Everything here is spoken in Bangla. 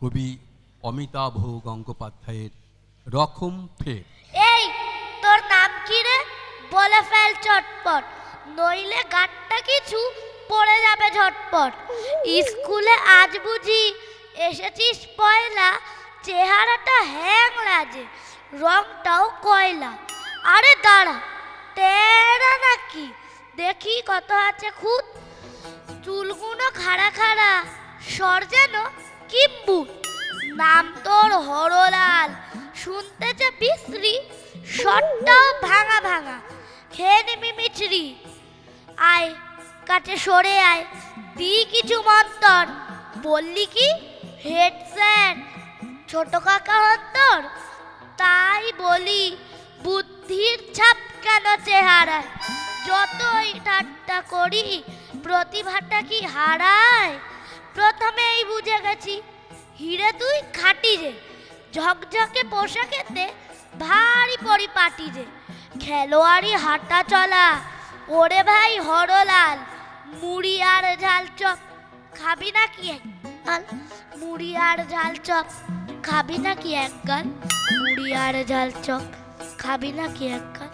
কবি অমিতাভ গঙ্গোপাধ্যায়ের রকম ফের। এই, তোর নাম কি রে? বলে ফেল চটপট, নইলে গাটটা কিছু পড়ে যাবে ঝটপট। স্কুলে আজ বুঝি এসেছিস পয়লা, চেহারাটা হ্যাং লাজে রংটাও কয়লা। আরে দাঁড়া টেরা নাকি? দেখি কত আছে খুদ চুলগুলো খাড়া খাড়া স্বর যেন কিম্বুট নাম তোর হরলাল। শুনতে যে বিশ্রী স্বরটাও ভাঙা ভাঙা। খেয়ে নিবি মিছরি। আয়, কাছে সরে আয়। দি কিছু মন্তর। বললি কি? হেড স্যার, ছোট কাকা হন তাই বলি, বুদ্ধির ছাপ কেন চেহারায়? যতই ঠাট্টা করি, প্রতিভাটা কি হারায়? ঝকঝকে পোশাকেতে ভারী পরিপাটি যে। খেলোয়াড়ি হাঁটা চলা, ওরে ভাই হরলাল, মুড়ি আর ঝাল চপ, খাবি নাকি এক গাল? মুড়ি আর ঝাল চপ, খাবি নাকি এক গাল? মুড়ি আর ঝাল চপ, খাবি নাকি এক গাল?